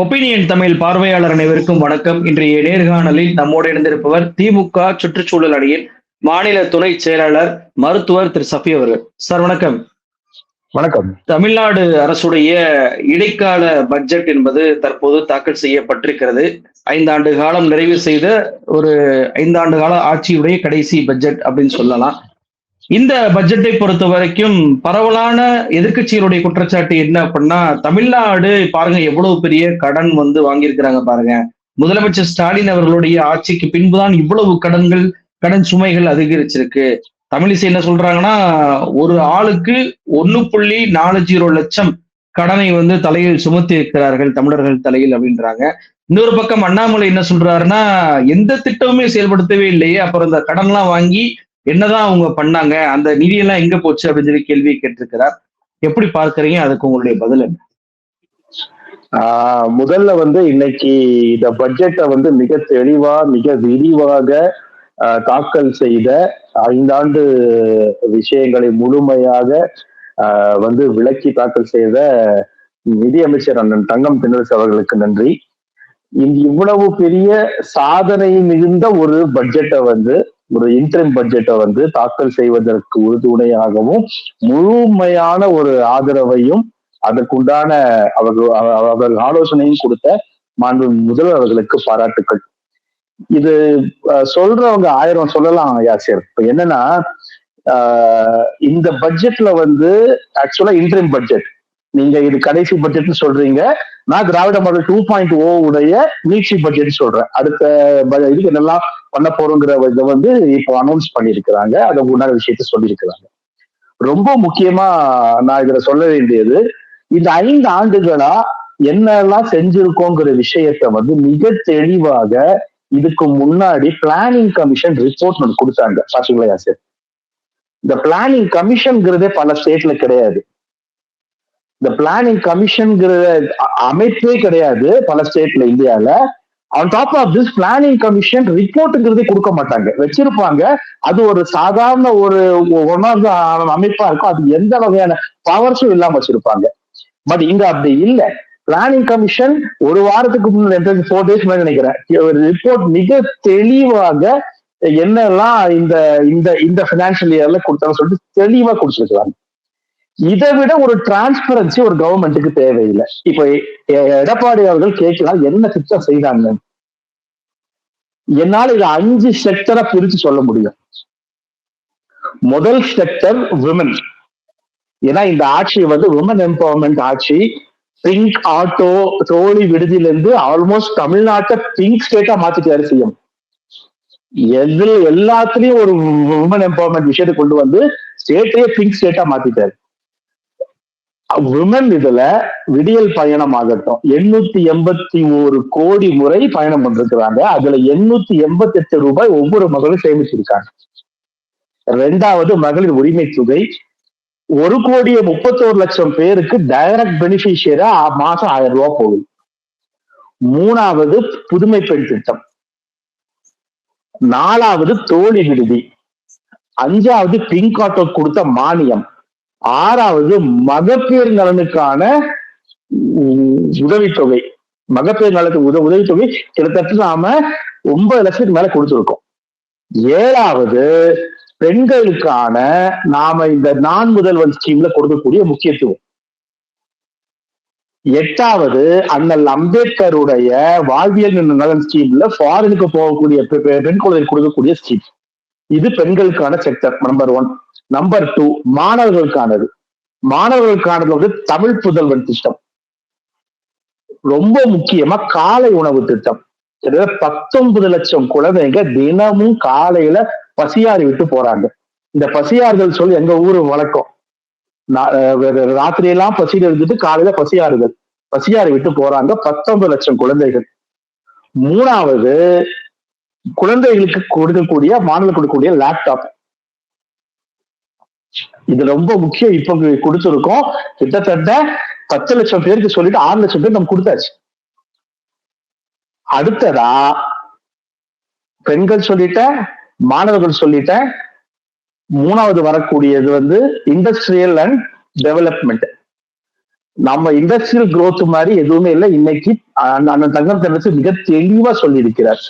Opinion Tamil பார்வையாளர் அனைவருக்கும் வணக்கம். இன்றைய நேர்காணலில் நம்மோடு இணைந்திருப்பவர் திமுக சுற்றுச்சூழல் அணியின் மாநில துணை செயலாளர் மருத்துவர் திரு. சஃபி அவர்கள். சார் வணக்கம். வணக்கம். தமிழ்நாடு அரசுடைய இடைக்கால பட்ஜெட் என்பது தற்போது தாக்கல் செய்யப்பட்டிருக்கிறது. ஐந்தாண்டு காலம் நிறைவு செய்த ஒரு ஐந்தாண்டு கால ஆட்சியுடைய கடைசி பட்ஜெட் அப்படின்னு சொல்லலாம். இந்த பட்ஜெட்டை பொறுத்த வரைக்கும் பரவலான எதிர்க்கட்சிகளுடைய குற்றச்சாட்டு என்ன அப்படின்னா தமிழ்நாடு பாருங்க எவ்வளவு பெரிய கடன் வந்து வாங்கியிருக்கிறாங்க பாருங்க. முதலமைச்சர் ஸ்டாலின் அவர்களுடைய ஆட்சிக்கு பின்புதான் இவ்வளவு கடன்கள் கடன் சுமைகள் அதிகரிச்சிருக்கு. தமிழிசை என்ன சொல்றாங்கன்னா ஒரு ஆளுக்கு ஒன்னு புள்ளி நாலு ஜீரோ லட்சம் கடனை வந்து தலையில் சுமத்தி இருக்கிறார்கள் தமிழர்கள் தலையில் அப்படின்றாங்க. இன்னொரு பக்கம் அண்ணாமலை என்ன சொல்றாருன்னா எந்த திட்டமுமே செயல்படுத்தவே இல்லையே. அப்புறம் இந்த கடன்லாம் வாங்கி என்னதான் அவங்க பண்ணாங்க அந்த நிதியெல்லாம் எங்க போச்சு அப்படின்னு சொல்லி கேள்வியை கேட்டிருக்கிறார். எப்படி பார்க்கறீங்க? அதுக்கு உங்களுடைய பதில் என்ன? ஆஹ் முதல்ல வந்து இன்னைக்கு இந்த பட்ஜெட்டை வந்து மிக தெளிவா மிக விரிவாக ஆஹ் தாக்கல் செய்த ஐந்தாண்டு விஷயங்களை முழுமையாக ஆஹ் வந்து விளக்கி தாக்கல் செய்த நிதியமைச்சர் அண்ணன் தங்கம் தென்னரசு அவர்களுக்கு நன்றி. இவ்வளவு பெரிய சாதனை மிகுந்த ஒரு பட்ஜெட்டை வந்து ஒரு இன்டர்ம் பட்ஜெட்டை வந்து தாக்கல் செய்வதற்கு உறுதுணையாகவும் முழுமையான ஒரு ஆதரவையும் அதற்குண்டான அவர்கள் அவர்கள் ஆலோசனையும் கொடுத்த மாண்பு முதல்வர் அவர்களுக்கு பாராட்டுக்கள். இது சொல்றவங்க ஆயிரம் சொல்லலாம் யாசிர் இப்ப என்னன்னா இந்த பட்ஜெட்ல வந்து ஆக்சுவலா இன்டர்ம் பட்ஜெட் நீங்க இது கடைசி பட்ஜெட்னு சொல்றீங்க. நான் Dravida model two point O உடைய நீட்சி பட்ஜெட் சொல்றேன். அடுத்த இதுக்கு என்னெல்லாம் பண்ண போறோங்கிற இதை வந்து இப்போ அனௌன்ஸ் பண்ணியிருக்கிறாங்க. அதை உண்டான விஷயத்த சொல்லியிருக்கிறாங்க. ரொம்ப முக்கியமா நான் இதுல சொல்ல வேண்டியது இந்த ஐந்து ஆண்டுகளா என்னெல்லாம் செஞ்சிருக்கோங்கிற விஷயத்த வந்து மிக தெளிவாக இதுக்கு முன்னாடி பிளானிங் கமிஷன் ரிப்போர்ட் ஒன்று கொடுத்தாங்க. பாத்தீங்களா சார். இந்த பிளானிங் கமிஷன்ங்கிறதே பல ஸ்டேட்ல கிடையாது. இந்த பிளானிங் கமிஷன்ங்கிற அமைப்பே கிடையாது பல ஸ்டேட்ல இந்தியால. On top of this planning commission ரிப்போர்ட்டுங்கிறதே கொடுக்க மாட்டாங்க. வச்சிருப்பாங்க. அது ஒரு சாதாரண ஒரு ஒன் ஆஃப் அமைப்பா இருக்கும். அது எந்த வகையான பவர்ஸும் இல்லாம வச்சிருப்பாங்க. பட் இங்க அப்படி இல்லை. பிளானிங் கமிஷன் ஒரு வாரத்துக்கு முன்னாடி ஃபோர் டேஸ் மேல நினைக்கிறேன். ரிப்போர்ட் மிக தெளிவாக என்னெல்லாம் இந்த இந்த இந்த பினான்சியல் இயர்ல கொடுத்தாங்க சொல்லிட்டு தெளிவா கொடுத்துருக்காங்க இதை விட ஒரு டிரான்ஸ்பரன்சி ஒரு கவர்மெண்ட்டுக்கு தேவையில்லை. இப்ப எடப்பாடி அவர்கள் கேட்கலாம் என்ன திட்டம் செய்தாங்க? என்னால இது அஞ்சு செக்டரா பிரிச்சு சொல்ல முடியும். முதல் செக்டர் விமன் ஏன்னா இந்த ஆட்சி வந்து உமன் எம்பவர்மெண்ட் ஆட்சி. பிங்க் ஆட்டோ தோழி விடுதியிலிருந்து ஆல்மோஸ்ட் தமிழ்நாட்டை பிங்க் ஸ்டேட்டா மாத்திட்டாரு சிஎம். எதுல எல்லாத்துலயும் ஒரு உமன் எம்பவர்மெண்ட் விஷயத்தை கொண்டு வந்து ஸ்டேட்டையே பிங்க் ஸ்டேட்டா மாத்திட்டாரு. விமன் இதுல விடியல் பயணம் ஆகட்டும் எண்ணூத்தி எண்பத்தி ஒரு கோடி முறை பயணம் பண்ணிருக்கிறாங்க. அதுல எண்ணூத்தி எண்பத்தி எட்டு ரூபாய் ஒவ்வொரு மகளும் சேமிச்சிருக்காங்க. ரெண்டாவது மகளிர் உரிமை தொகை. ஒரு கோடியே முப்பத்தோரு லட்சம் பேருக்கு டைரக்ட் பெனிஃபிஷியரா மாசம் ஆயிரம் ரூபாய் போகுது. மூணாவது புதுமை பெண் திட்டம். நாலாவது தோழி விடுதி. அஞ்சாவது பிங்க் ஆட்டோ கொடுத்த மானியம். ஆறாவது மகப்பேறு நலனுக்கான உதவித்தொகை. மகப்பேறு நலத்துக்கு உத உதவித்தொகை கிட்டத்தட்ட நாம ஒன்பது லட்சத்துக்கு மேல கொடுத்துருக்கோம். ஏழாவது பெண்களுக்கான நாம இந்த நான் முதல்வன் ஸ்கீம்ல கொடுக்கக்கூடிய முக்கியத்துவம். எட்டாவது அண்ணல் அம்பேத்கருடைய வாழ்வியல் நலன் ஸ்கீம்ல ஃபாரினுக்கு போகக்கூடிய பெண் குழந்தை கொடுக்கக்கூடிய ஸ்கீம் இது பெண்களுக்கான sector number one number two மாணவர்களுக்கானது. மாணவர்களுக்கானது வந்து தமிழ் புதல்வன் திட்டம். ரொம்ப முக்கியமா காலை உணவு திட்டம். கிட்டத்தட்ட பத்தொன்பது லட்சம் குழந்தைங்க தினமும் காலையில பசியாறி விட்டு போறாங்க. இந்த பசியாறுதல் சொல்லி எங்க ஊரு வழக்கம். ராத்திரியெல்லாம் பசியில் இருந்துட்டு காலையில பசியாறுதல். பசியாறி விட்டு போறாங்க பத்தொன்பது லட்சம் குழந்தைகள். மூணாவது குழந்தைகளுக்கு கொடுக்கக்கூடிய மாணவர்கள் கொடுக்கக்கூடிய லேப்டாப் இது ரொம்ப முக்கியம் இப்ப கொடுத்துருக்கோம். கிட்டத்தட்ட பத்து லட்சம் பேருக்கு சொல்லிட்டு ஆறு லட்சம் பேர் நம்ம கொடுத்தாச்சு. அடுத்ததா பெண்கள் சொல்லிட்ட மாணவர்கள் சொல்லிட்ட மூணாவது வரக்கூடியது வந்து இண்டஸ்ட்ரியல் அண்ட் டெவலப்மெண்ட் நம்ம இண்டஸ்ட்ரியல் குரோத் மாதிரி எதுவுமே இல்லை. இன்னைக்கு அந்த- அண்ணன் தங்கம் தென்னரசு மிக தெளிவா சொல்லியிருக்கிறார்.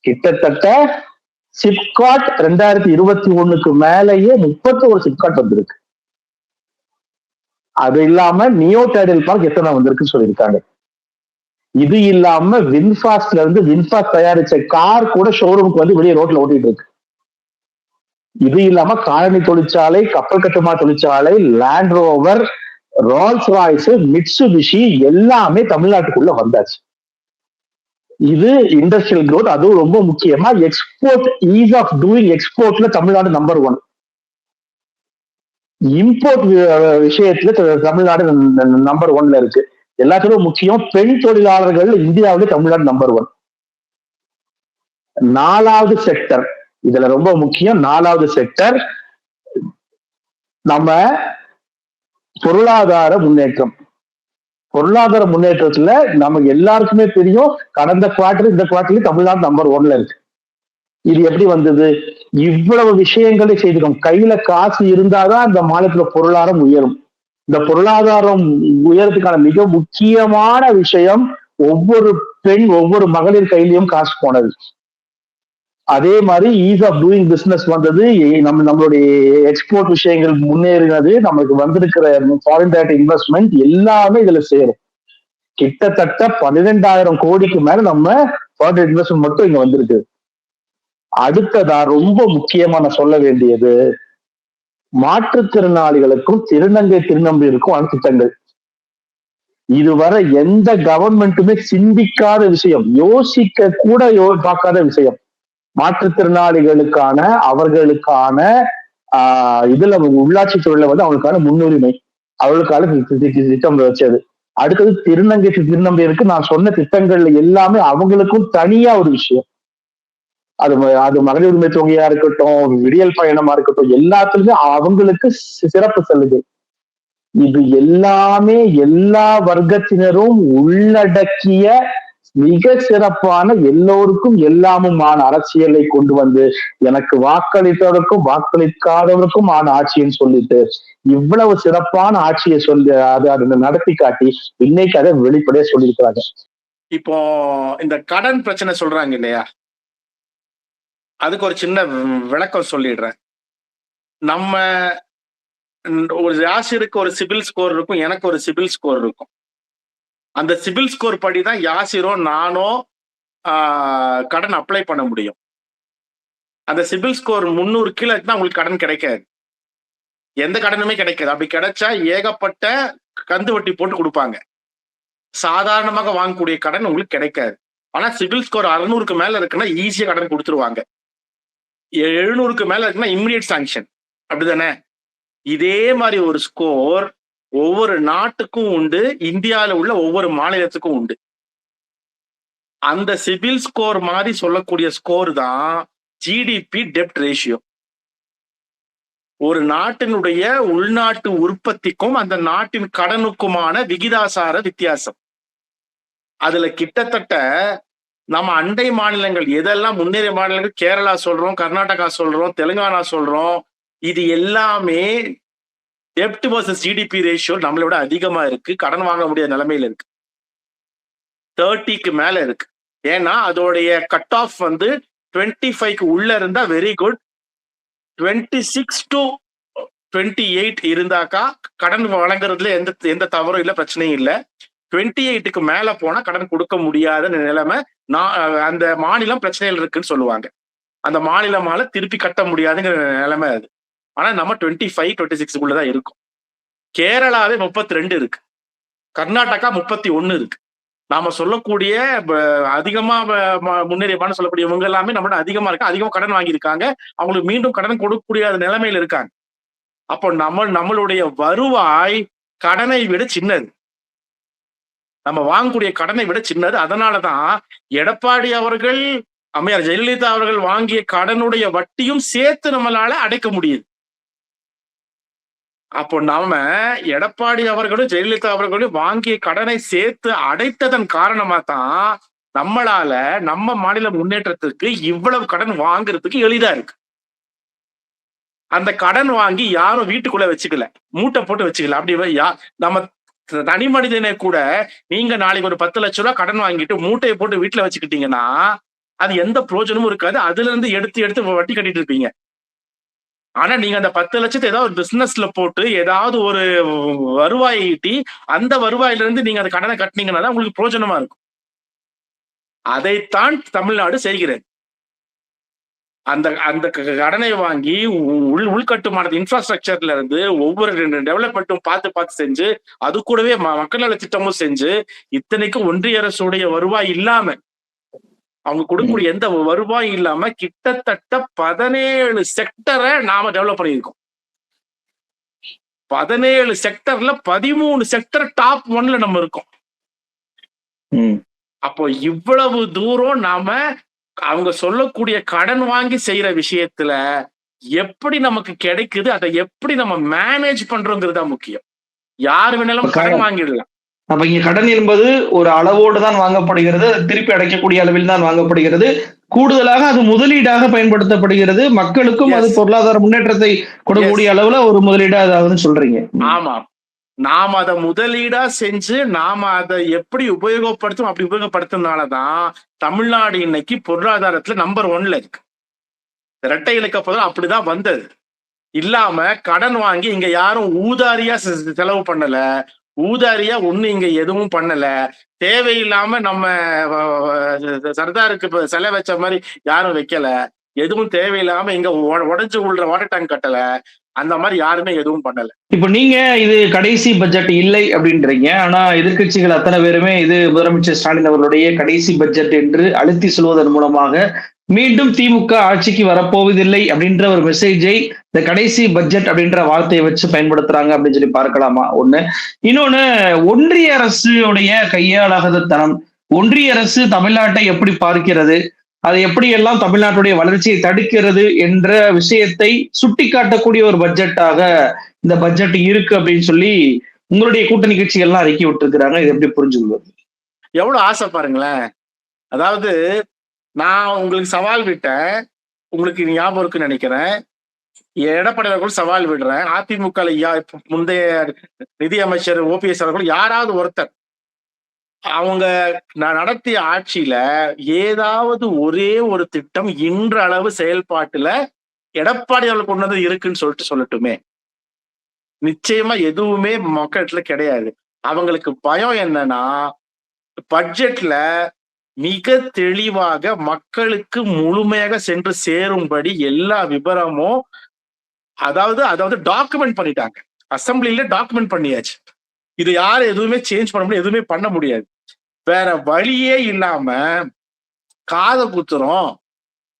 கிட்டத்தட்ட சிப்காட் ரெண்டாயிரத்தி இருபத்தி ஒண்ணுக்கு மேலேயே முப்பத்தோரு சிப்காட் வந்திருக்கு. அது இல்லாம நியோ டைடல் பார்க் எத்தனை வந்திருக்குன்னு சொல்லியிருக்காங்க. இது இல்லாம வின்ஃபாஸ்ட்ல இருந்து வின்ஃபாஸ்ட் தயாரிச்ச கார் கூட ஷோரூமுக்கு வந்து வெளியே ரோட்ல ஓட்டிட்டு இருக்கு. இது இல்லாம காலனி தொழிற்சாலை கப்பல் கட்டுமா தொழிற்சாலை Land Rover Rolls Royce Mitsubishi எல்லாமே தமிழ்நாட்டுக்குள்ள வந்தாச்சு. இது இண்டஸ்ட்ரியல் க்ரோத் அதுவும் ரொம்ப முக்கியமா எக்ஸ்போர்ட் ஈஸ் ஆஃப் டூயிங் எக்ஸ்போர்ட்ல தமிழ்நாடு நம்பர் ஒன் இம்போர்ட் விஷயத்துல த- தமிழ்நாடு நம்பர் ஒன்ல இருக்கு. எல்லாத்திலும் முக்கியம் பெண் தொழிலாளர்கள் இந்தியாவிலே தமிழ்நாடு நம்பர் ஒன் நாலாவது செக்டர் இதுல ரொம்ப முக்கியம் நாலாவது செக்டர் நம்ம பொருளாதார முன்னேற்றம். பொருளாதார முன்னேற்றத்துல நமக்கு எல்லாருக்குமே தெரியும் கடந்த குவார்டர் இந்த குவார்டர்லயும் தமிழ்நாடு நம்பர் ஒன்ல இருக்கு. இது எப்படி வந்தது? இவ்வளவு விஷயங்களை செய்திருக்கோம் கையில காசு இருந்தாதான் இந்த மாநிலத்துல பொருளாதாரம் உயரும். இந்த பொருளாதாரம் உயரத்துக்கான மிக முக்கியமான விஷயம் ஒவ்வொரு பெண் ஒவ்வொரு மகளிர் கையிலையும் காசு போனது. அதே மாதிரி ஈஸ் ஆஃப் டூயிங் பிசினஸ் வந்தது. நம்ம நம்மளுடைய எக்ஸ்போர்ட் விஷயங்கள் முன்னேறினது நம்மளுக்கு வந்திருக்கிற ஃபாரின் டேரக்ட் இன்வெஸ்ட்மெண்ட் எல்லாமே இதுல சேரும். கிட்டத்தட்ட பன்னிரெண்டாயிரம் கோடிக்கு மேல நம்ம ஃபாரின் இன்வெஸ்ட்மெண்ட் மட்டும் இங்க வந்திருக்கு. அடுத்ததா ரொம்ப முக்கியமா நான் சொல்ல வேண்டியது மாற்றுத்திறனாளிகளுக்கும் திருநங்கை திருநம்பியிருக்கும் திட்டங்கள் இதுவரை எந்த கவர்மெண்ட்டுமே சிந்திக்காத விஷயம் யோசிக்க கூட யோ பார்க்காத விஷயம். மாற்றுத்திறனாளிகளுக்கான அவர்களுக்கான ஆஹ் இதுல உள்ளாட்சி துறையில வந்து அவங்களுக்கான முன்னுரிமை. அவர்களுக்கான திட்டம் வச்சது. அடுத்தது திருநங்கை திருநம்பியருக்கு நான் சொன்ன திட்டங்கள்ல எல்லாமே அவங்களுக்கும் தனியா ஒரு விஷயம். அது அது மகளிர் உரிமை தொகையா இருக்கட்டும் விடியல் பயணமா இருக்கட்டும் எல்லாத்துலயுமே அவங்களுக்கு சிறப்பு செல்லுது இது எல்லாமே எல்லா வர்க்கத்தினரும் உள்ளடக்கிய மிக சிறப்பான எல்லோருக்கும் எல்லாமுமான அரசியலை கொண்டு வந்து எனக்கு வாக்களித்தவருக்கும் வாக்களிக்காதவருக்கும் ஆன ஆட்சின்னு சொல்லிட்டு இவ்வளவு சிறப்பான ஆட்சியை சொல்லி அதை அதை நடத்தி காட்டி இன்னைக்கு அதை வெளிப்படையா சொல்லியிருக்கிறாங்க. இப்போ இந்த கடன் பிரச்சனை சொல்றாங்க இல்லையா? அதுக்கு ஒரு சின்ன விளக்கம் சொல்லிடுறேன். நம்ம ஒரு யாசிருக்கு ஒரு சிபில் ஸ்கோர் இருக்கும் எனக்கு ஒரு சிபில் ஸ்கோர் இருக்கும். அந்த சிபில் ஸ்கோர் படி தான் யாசிரோ நானோ கடன் அப்ளை பண்ண முடியும். அந்த சிபில் ஸ்கோர் முந்நூறு கீழே தான் உங்களுக்கு கடன் கிடைக்காது. எந்த கடனுமே கிடைக்காது. அப்படி கிடைச்சா ஏகப்பட்ட கந்து வட்டி போட்டு கொடுப்பாங்க. சாதாரணமாக வாங்கக்கூடிய கடன் உங்களுக்கு கிடைக்காது. ஆனா சிபில் ஸ்கோர் அறுநூறுக்கு மேல இருக்குன்னா ஈஸியா கடன் கொடுத்துருவாங்க. எழுநூறுக்கு மேல இருக்குன்னா இம்மிடியட் சாங்ஷன். அப்படிதானே? இதே மாதிரி ஒரு ஸ்கோர் ஒவ்வொரு நாட்டுக்கும் உண்டு இந்தியாவில் உள்ள ஒவ்வொரு மாநிலத்துக்கும் உண்டு. அந்த சிபில் ஸ்கோர் மாதிரி சொல்லக்கூடிய ஸ்கோர் தான் ஜிடிபி டெப்ட் ரேஷியோ. ஒரு நாட்டினுடைய உள்நாட்டு உற்பத்திக்கும் அந்த நாட்டின் கடனுக்குமான விகிதாசார வித்தியாசம். அதுல கிட்டத்தட்ட நம்ம அண்டை மாநிலங்கள் எதெல்லாம் முன்னேறிய மாநிலங்கள்? கேரளா சொல்றோம் கர்நாடகா சொல்றோம் தெலுங்கானா சொல்றோம். இது எல்லாமே டெப்ட் வர்சஸ் ஜிடிபி ரேஷியோ நம்மளை விட அதிகமா இருக்கு. கடன் வாங்க முடியாத நிலைமையில இருக்கு. தேர்ட்டிக்கு மேல இருக்கு. ஏன்னா அதோடைய கட் ஆஃப் வந்து டுவெண்ட்டி ஃபைவ்க்கு உள்ள இருந்தா very good twenty six to twenty eight இருந்தாக்கா கடன் வழங்குறதுல எந்த எந்த தவறும் இல்லை பிரச்சனையும் இல்லை. டுவெண்ட்டி எயிட்டுக்கு மேல போனா கடன் கொடுக்க முடியாத நிலைமை நான் அந்த மாநிலம் பிரச்சனைகள் இருக்குன்னு சொல்லுவாங்க. அந்த மாநிலமால திருப்பி கட்ட முடியாதுங்கிற நிலைமை அது. ஆனா நம்ம டுவெண்ட்டி ஃபைவ் டுவெண்ட்டி சிக்ஸ்க்குள்ள தான் இருக்கும். கேரளாவே முப்பத்தி ரெண்டு இருக்கு. கர்நாடகா முப்பத்தி ஒன்னு இருக்கு. நாம சொல்லக்கூடிய ப- அதிகமா வ- ம- முன்னேறியமான சொல்லக்கூடியவங்க எல்லாமே நம்மளோட அதிகமா இருக்கு அதிகமா கடன் வாங்கியிருக்காங்க. அவங்களுக்கு மீண்டும் கடன் கொடுக்கக்கூடிய நிலைமையில இருக்காங்க. அப்போ நம்ம நம்மளுடைய வருவாய் கடனை விட சின்னது. நம்ம வாங்கக்கூடிய கடனை விட சின்னது. அதனாலதான் எடப்பாடி அவர்கள் அம்மையார் ஜெயலலிதா அவர்கள் வாங்கிய கடனுடைய வட்டியும் சேர்த்து நம்மளால அடைக்க முடியுது. அப்போ நாம எடப்பாடி அவர்களும் ஜெயலலிதா அவர்களும் வாங்கிய கடனை சேர்த்து அடைத்ததன் காரணமா தான் நம்மளால நம்ம மாநில முன்னேற்றத்துக்கு இவ்வளவு கடன் வாங்குறதுக்கு எளிதா இருக்கு. அந்த கடன் வாங்கி யாரும் வீட்டுக்குள்ள வச்சுக்கல. மூட்டை போட்டு வச்சுக்கல. அப்படி யா- நம்ம தனி மனிதனே கூட நீங்க நாளைக்கு ஒரு பத்து லட்ச ரூபாய் கடன் வாங்கிட்டு மூட்டையை போட்டு வீட்டுல வச்சுக்கிட்டீங்கன்னா அது எந்த பிரயோஜனமும் இருக்காது. அதுல இருந்து எடுத்து எடுத்து வட்டி கட்டிட்டு இருப்பீங்க. ஆனா நீங்க அந்த பத்து லட்சத்தை ஏதாவது ஒரு பிசினஸ்ல போட்டு ஏதாவது ஒரு வருவாய் ஈட்டி அந்த வருவாயில இருந்து நீங்க அந்த கடனை கட்டினீங்கன்னா உங்களுக்கு பிரயோஜனமா இருக்கும். அதைத்தான் தமிழ்நாடு செய்கிறது. அந்த அந்த க- கடனை வாங்கி உள் உள்கட்டுமானது இன்ஃப்ராஸ்ட்ரக்சர்ல இருந்து ஒவ்வொரு டெவலப்மெண்ட்டும் பார்த்து பார்த்து செஞ்சு அது கூடவே ம- மக்கள் நல திட்டமும் செஞ்சு இத்தனைக்கும் ஒன்றிய அரசுடைய வருவாய் இல்லாம அவங்க கொடுக்கக்கூடிய எந்த வருவாயும் இல்லாம கிட்டத்தட்ட பதினேழு செக்டரை நாம டெவலப் பண்ணியிருக்கோம். பதினேழு செக்டர்ல பதிமூணு செக்டர் டாப் ஒன்ல நம்ம இருக்கோம். அப்போ இவ்வளவு தூரம் நாம அவங்க சொல்லக்கூடிய கடன் வாங்கி செய்யற விஷயத்துல எப்படி நமக்கு கிடைக்குது அதை எப்படி நம்ம மேனேஜ் பண்றோங்கிறது தான் முக்கியம். யார் வேணாலும் கடன் வாங்கிடலாம். அப்ப இங்க கடன் என்பது ஒரு அளவோடு தான் வாங்கப்படுகிறது திருப்பி அடைக்கக்கூடிய அளவில் தான் வாங்கப்படுகிறது. கூடுதலாக அது முதலீடாக பயன்படுத்தப்படுகிறது. மக்களுக்கும் அது. பொருளாதார முன்னேற்றத்தை கொடுக்கக்கூடிய அளவுல ஒரு முதலீடா அதாவது சொல்றீங்க ஆமா. நாம அதை முதலீடா செஞ்சு நாம அதை எப்படி உபயோகப்படுத்தும் அப்படி உபயோகப்படுத்துனாலதான் தமிழ்நாடு இன்னைக்கு பொருளாதாரத்துல நம்பர் ஒன்ல இருக்கு. இரட்டை இலக்க அப்படிதான் வந்தது. இல்லாம கடன் வாங்கி இங்க யாரும் ஊதாரியா செலவு பண்ணல. ஊதாரியா ஒண்ணு இங்க எதுவும் பண்ணல. தேவையில்லாம நம்ம சர்தாருக்கு சிலை வச்ச மாதிரி யாரும் வைக்கல. எதுவும் தேவையில்லாம இங்க உடஞ்சு உள்ள வாட்டர் டேங்க் கட்டல. அந்த மாதிரி யாருமே எதுவும் பண்ணல. இப்ப நீங்க இது கடைசி பட்ஜெட் இல்லை அப்படின்றீங்க. ஆனா எதிர்க்கட்சிகள் அத்தனை பேருமே இது முதலமைச்சர் ஸ்டாலின் அவர்களுடைய கடைசி பட்ஜெட் என்று அழுத்தி சொல்வதன் மூலமாக மீண்டும் திமுக ஆட்சிக்கு வரப்போவதில்லை அப்படின்ற ஒரு மெசேஜை இந்த கடைசி பட்ஜெட் அப்படின்ற வார்த்தையை வச்சு பயன்படுத்துறாங்க அப்படின்னு சொல்லி பார்க்கலாமா? ஒண்ணு. இன்னொன்னு ஒன்றிய அரசுடைய கையாளாகாத தனம் ஒன்றிய அரசு தமிழ்நாட்டை எப்படி பார்க்கிறது? அதை எப்படி எல்லாம் தமிழ்நாட்டுடைய வளர்ச்சியை தடுக்கிறது என்ற விஷயத்தை சுட்டிக்காட்டக்கூடிய ஒரு பட்ஜெட்டாக இந்த பட்ஜெட் இருக்கு அப்படின்னு சொல்லி உங்களுடைய கூட்டணி கட்சிகள்லாம் அறிக்கை விட்டுருக்காங்க இது எப்படி புரிஞ்சுக்கொள்வது? எவ்வளவு ஆசை பாருங்களேன். அதாவது நான் உங்களுக்கு சவால் விட்டேன். உங்களுக்கு ஞாபகம் இருக்குன்னு நினைக்கிறேன். எடப்பாடி அவர்கள் சவால் விடுறேன். அதிமுக முந்தைய நிதியமைச்சர் ஓபிஎஸ் அவர்கள் யாராவது ஒருத்தர் அவங்க நான் நடத்திய ஆட்சியில ஏதாவது ஒரே ஒரு திட்டம் இன்றளவு செயல்பாட்டுல எடப்பாடி அவர்கள் கொண்டு வந்து இருக்குன்னு சொல்லிட்டு சொல்லட்டுமே. நிச்சயமா எதுவுமே மக்கள்கிட்ட கிடையாது. அவங்களுக்கு பயம் என்னன்னா பட்ஜெட்ல மிக தெளிவாக மக்களுக்கு முழுமையாக சென்று சேரும்படி எல்லா விவரமும் அதாவது அதாவது டாக்குமெண்ட் பண்ணிட்டாங்க. அசம்பிளில டாக்குமெண்ட் பண்ணியாச்சு. இது யாரும் எதுவுமே சேஞ்ச் பண்ண முடியாது எதுவுமே பண்ண முடியாது. வேற வழியே இல்லாம காதை குத்துறோம்.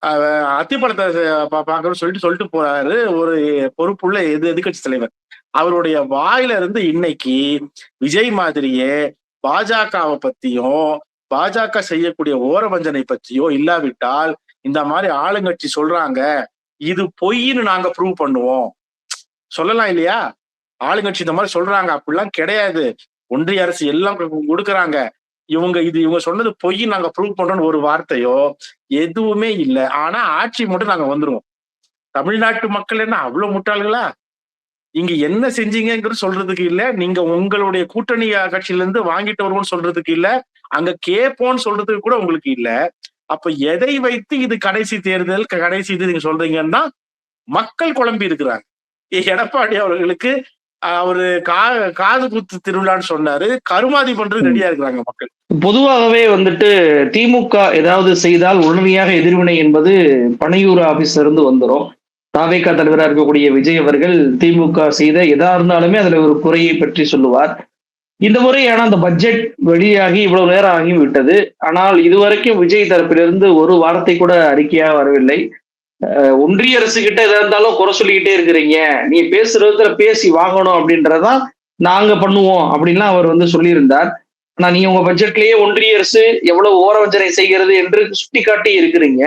அத்திப்பழத்தை பா- சொல்லிட்டு சொல்லிட்டு போறாரு ஒரு பொறுப்புள்ள எது எதிர்கட்சி தலைவர். அவருடைய வாயில இருந்து இன்னைக்கு விஜய் மாதிரியே பாஜகவை பத்தியும் பாஜக செய்யக்கூடிய ஓர வஞ்சனை பற்றியோ இல்லாவிட்டால் இந்த மாதிரி ஆளுங்கட்சி சொல்றாங்க இது பொய்ன்னு நாங்க ப்ரூவ் பண்ணுவோம். சொல்லலாம் இல்லையா? ஆளுங்கட்சி இந்த மாதிரி சொல்றாங்க அப்படிலாம் கிடையாது. ஒன்றிய அரசு எல்லாம் கொடுக்குறாங்க. கொடுக்கறாங்க இவங்க இது இவங்க சொன்னது பொய் நாங்க ப்ரூவ் பண்றோம்னு ஒரு வார்த்தையோ எதுவுமே இல்லை. ஆனா ஆட்சி மட்டும் நாங்க வந்துருவோம். தமிழ்நாட்டு மக்கள் என்ன அவ்வளவு முட்டாள்களா? இங்க என்ன செஞ்சீங்கங்கிறது சொல்றதுக்கு இல்ல. நீங்க உங்களுடைய கூட்டணி கட்சியில இருந்து வாங்கிட்டு வருவோம்னு சொல்றதுக்கு இல்ல. அங்க கேட்போம்னு சொல்றதுக்கு கூட உங்களுக்கு இல்ல. அப்ப எதை வைத்து இது கடைசி தேர்தல் கடைசி இது நீங்க சொல்றீங்கன்னா மக்கள் குழம்பி இருக்கிறாங்க. எடப்பாடி அவர்களுக்கு அவரு கா காது குத்து திருவிழான்னு சொன்னாரு. கருமாதி பண்றது ரெடியா இருக்கிறாங்க மக்கள். பொதுவாகவே வந்துட்டு திமுக ஏதாவது செய்தால் உடனடியாக எதிர்வினை என்பது பனையூர் ஆபீஸ்ல இருந்து வந்துரும். தாவேக்கா தலைவராக இருக்கக்கூடிய விஜய் அவர்கள் திமுக செய்த எதா இருந்தாலுமே அதுல ஒரு குறையை பற்றி சொல்லுவார். இந்த முறை ஆனா அந்த பட்ஜெட் வெளியாகி இவ்வளவு நேரம் ஆகிவிட்டது ஆனால் இதுவரைக்கும் விஜய் தரப்பிலிருந்து ஒரு வார்த்தை கூட அறிக்கையாக வரவில்லை. ஒன்றிய அரசு கிட்ட எதா இருந்தாலும் குறை சொல்லிக்கிட்டே இருக்கிறீங்க. நீ பேசுறதுல பேசி வாங்கணும் அப்படின்றதான் நாங்க பண்ணுவோம் அப்படின்லாம் அவர் வந்து சொல்லியிருந்தார். ஆனா நீ உங்க பட்ஜெட்லயே ஒன்றிய அரசு எவ்வளவு ஓரவஞ்சனை செய்கிறது என்று சுட்டிக்காட்டி இருக்கிறீங்க.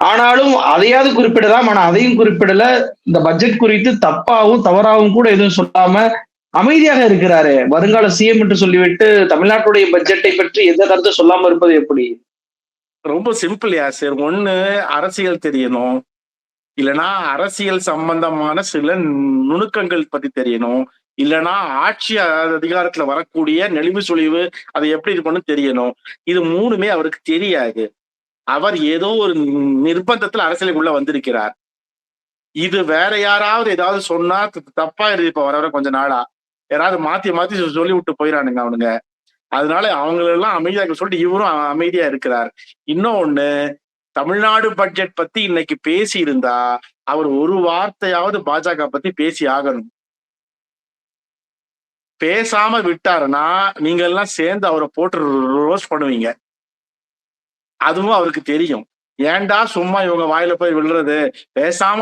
ஆனாலும் அதையாவது குறிப்பிடலாம். ஆனா அதையும் குறிப்பிடல. இந்த பட்ஜெட் குறித்து தப்பாவும் தவறாவும் கூட எதுவும் சொல்லாம அமைதியாக இருக்கிறாரு. வருங்கால சிஎம் என்று சொல்லிவிட்டு தமிழ்நாட்டுடைய பட்ஜெட்டை பற்றி எந்த கருத்து சொல்லாம இருப்பது எப்படி? ரொம்ப சிம்பிள் யாசர் ஒண்ணு அரசியல் தெரியணும். இல்லைன்னா அரசியல் சம்பந்தமான சில நுணுக்கங்கள் பத்தி தெரியணும். இல்லைன்னா ஆட்சி அதிகாரத்துல வரக்கூடிய நெளிவு சுழிவு அதை எப்படி இருக்கணும்னு தெரியணும். இது மூணுமே அவருக்கு தெரியாது. அவர் ஏதோ ஒரு நிர்பந்தத்துல அரசியலுக்குள்ள வந்திருக்கிறார். இது வேற யாராவது ஏதாவது சொன்னா தப்பா இருக்கு. இப்ப வர வர கொஞ்ச நாளா. யாராவது மாத்தி மாத்தி சொல்லி விட்டு போயிடானுங்க அவனுங்க. அதனால அவங்களெல்லாம் அமைதியா இருக்க சொல்லிட்டு இவரும் அமைதியா இருக்கிறார். ஒண்ணு தமிழ்நாடு பட்ஜெட் பத்தி இன்னைக்கு பேசி இருந்தா அவர் ஒரு வார்த்தையாவது பாஜக பத்தி பேசி ஆகணும். பேசாம விட்டாருன்னா நீங்க எல்லாம் சேர்ந்து அவரை போட்டு ரோஸ் பண்ணுவீங்க. அதுவும் அவருக்கு தெரியும். ஏன்டா சும்மா இவங்க வாயில போய் விழுறது? பேசாம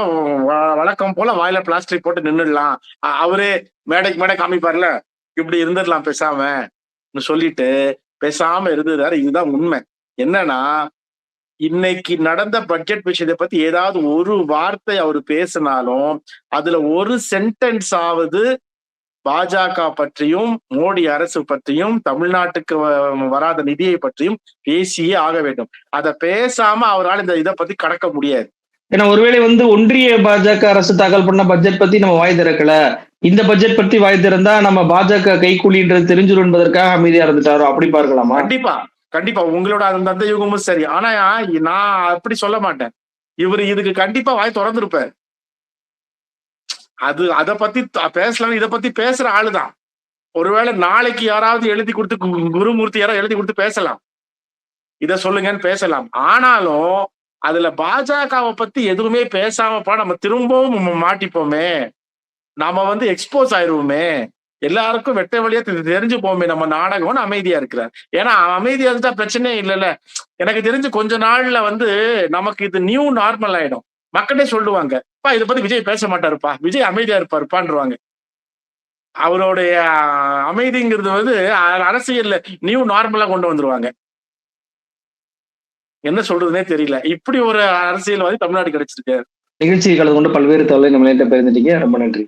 வழக்கம் போல வாயில பிளாஸ்டிக் போட்டு நின்னுடலாம். அவரே மேடைக்கு மேடை காமிப்பார்ல இப்படி இருந்துடலாம் பேசாம சொல்லிட்டு பேசாம இருந்துறாரு இதுதான் உண்மை. என்னன்னா இன்னைக்கு நடந்த பட்ஜெட் விஷயத்தை பத்தி ஏதாவது ஒரு வார்த்தை அவர் பேசினாலும் அதுல ஒரு சென்டென்ஸ் ஆவது பாஜக பற்றியும் மோடி அரசு பற்றியும் தமிழ்நாட்டுக்கு வராத நிதியை பற்றியும் பேசியே ஆக வேண்டும். அதை பேசாம அவரால் இந்த இதை பத்தி கடக்க முடியாது. ஏன்னா ஒருவேளை வந்து ஒன்றிய பாஜக அரசு தாக்கல் பண்ண பட்ஜெட் பத்தி நம்ம வாய் திறக்கல. இந்த பட்ஜெட் பத்தி வாய் திறந்தா நம்ம பாஜக கைக்கூலின்றது தெரிஞ்சிடும் என்பதற்காக அமைதியா இருந்துட்டாரோ? அப்படி பார்க்கலாமா? கண்டிப்பா கண்டிப்பா. உங்களோட அந்த அந்த யுகமும் சரி. ஆனா நான் அப்படி சொல்ல மாட்டேன். இவர் இதுக்கு கண்டிப்பா வாய் திறந்திருப்பார். அது அதை பத்தி பேசலாம் இதை பத்தி பேசுற ஆளுதான். ஒருவேளை நாளைக்கு யாராவது எழுதி கொடுத்து கு- குருமூர்த்தி யாராவது எழுதி கொடுத்து பேசலாம். இத சொல்லுங்கன்னு பேசலாம். ஆனாலும் அதுல பாஜகவை பத்தி எதுவுமே பேசாமப்பா நம்ம திரும்பவும் மாட்டிப்போமே. நாம வந்து எக்ஸ்போஸ் ஆயிருவோமே. எல்லாருக்கும் வெட்ட வழியா தெரிஞ்சு போமே நம்ம நாடகம்னு அமைதியா இருக்கிறார் ஏன்னா அமைதியா இருந்தா பிரச்சனையே இல்லைல்ல. எனக்கு தெரிஞ்சு கொஞ்ச நாள்ல வந்து நமக்கு இது நியூ நார்மல் ஆயிடும். மக்களே சொல்லுவாங்க பா இதை பத்தி விஜய் பேச மாட்டாருப்பா. விஜய் அமைதியா இருப்பாருப்பான்றாங்க அவருடைய அமைதிங்கிறது வந்து அரசியல்ல நியூ நார்மலா கொண்டு வந்துருவாங்க. என்ன சொல்றதுனே தெரியல. இப்படி ஒரு அரசியல் வந்து தமிழ்நாடு கிடைச்சிருக்கு நிகழ்ச்சியை கலந்து கொண்டு பல்வேறு தொலை நம்மள்கிட்ட பகிர்ந்துட்டீங்க. ரொம்ப நன்றி.